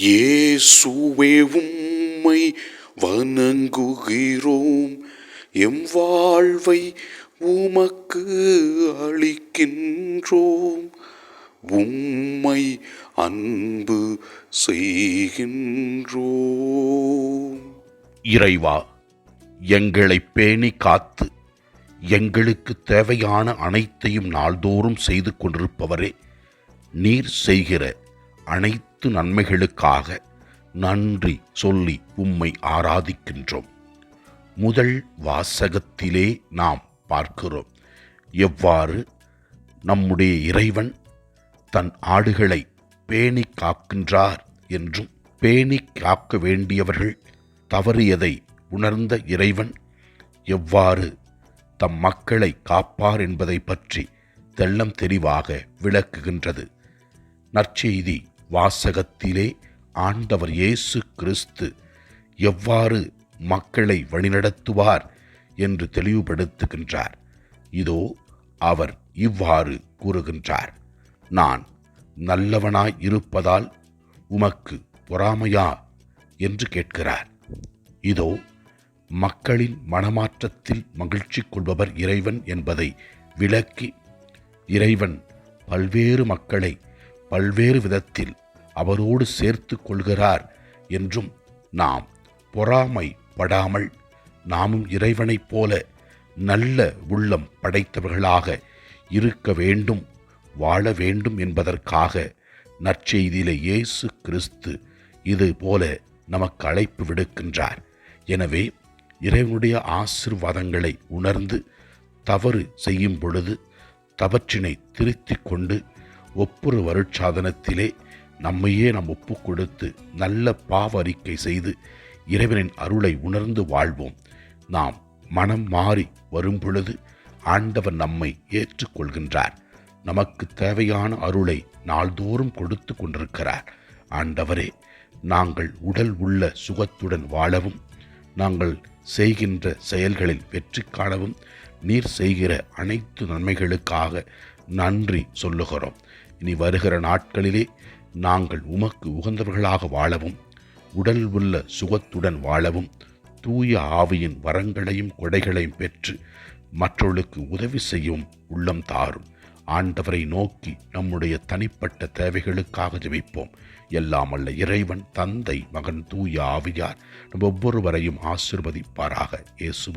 இயேசுவே உம்மை வணங்குகிறோம். எம் வாழ்வை உமக்கு அளிக்கின்றோம். உம்மை அன்பு செய்கின்றோம். இறைவா எங்களை பேணி காத்து எங்களுக்கு தேவையான அனைத்தையும் நாள்தோறும் செய்து கொண்டிருப்பவரே நீர் செய்கிற அனைத்து நன்மைகளுக்காக நன்றி சொல்லி உம்மை ஆராதிக்கின்றோம். முதல் வாசகத்திலே நாம் பார்க்கிறோம். எவ்வாறு? நம்முடைய இறைவன் தன் ஆடுகளை பேணி காக்கின்றார் என்றும் பேணி காக்க வேண்டியவர்கள் தவறியதை உணர்ந்த இறைவன் எவ்வாறு தம் மக்களை காப்பார் என்பதை பற்றி தெள்ளம் தெளிவாக விளக்குகின்றது. நற்செய்தி வாசகத்திலே ஆண்டவர் இயேசு கிறிஸ்து எவ்வாறு மக்களை வழிநடத்துவார் என்று தெளிவுபடுத்துகின்றார். இதோ அவர் இவ்வாறு கூறுகின்றார். நான் நல்லவனாய் இருப்பதால் உமக்கு பொறாமையா? என்று கேட்கிறார். இதோ மக்களின் மனமாற்றத்தில் மகிழ்ச்சி கொள்பவர் இறைவன் என்பதை விளக்கி இறைவன் பல்வேறு மக்களை பல்வேறு விதத்தில் அவரோடு சேர்த்து கொள்கிறார் என்றும் நாம் பொறாமை படாமல் நாமும் இறைவனைப் போல நல்ல உள்ளம் படைத்தவர்களாக இருக்க வேண்டும் வாழ வேண்டும் என்பதற்காக நற்செய்தியில இயேசு கிறிஸ்து இது போல நமக்கு அழைப்பு விடுக்கின்றார். எனவே இறைவனுடைய ஆசிர்வாதங்களை உணர்ந்து தவறு செய்யும் பொழுது தவற்றினை திருத்திக் கொண்டு ஒப்புரு வருட்சாதனத்திலே நம்மையே நாம் ஒப்பு கொடுத்து நல்ல பாவ அறிக்கை செய்து இறைவனின் அருளை உணர்ந்து வாழ்வோம். நாம் மனம் மாறி வரும் பொழுது ஆண்டவர் நம்மை ஏற்றுக்கொள்கின்றார். நமக்கு தேவையான அருளை நாள்தோறும் கொடுத்து கொண்டிருக்கிறார். ஆண்டவரே நாங்கள் உடல் உள்ள சுகத்துடன் வாழவும் நாங்கள் செய்கின்ற செயல்களில் வெற்றி காணவும் நீர் செய்கிற அனைத்து நன்மைகளுக்காக நன்றி சொல்லுகிறோம். இனி வருகிற நாட்களிலே நாங்கள் உமக்கு உகந்தவர்களாக வாழவும் உடல் உள்ள சுகத்துடன் வாழவும் தூய ஆவியின் வரங்களையும் கொடைகளையும் பெற்று மற்றவர்களுக்கு உதவி செய்யும் உள்ளம் தாரும். ஆண்டவரை நோக்கி நம்முடைய தனிப்பட்ட தேவைகளுக்காக ஜெபிப்போம். எல்லாம் அல்ல இறைவன் தந்தை மகன் தூய ஆவியார் நம் ஒவ்வொருவரையும் ஆசிர்வதிப்பாராக. இயேசு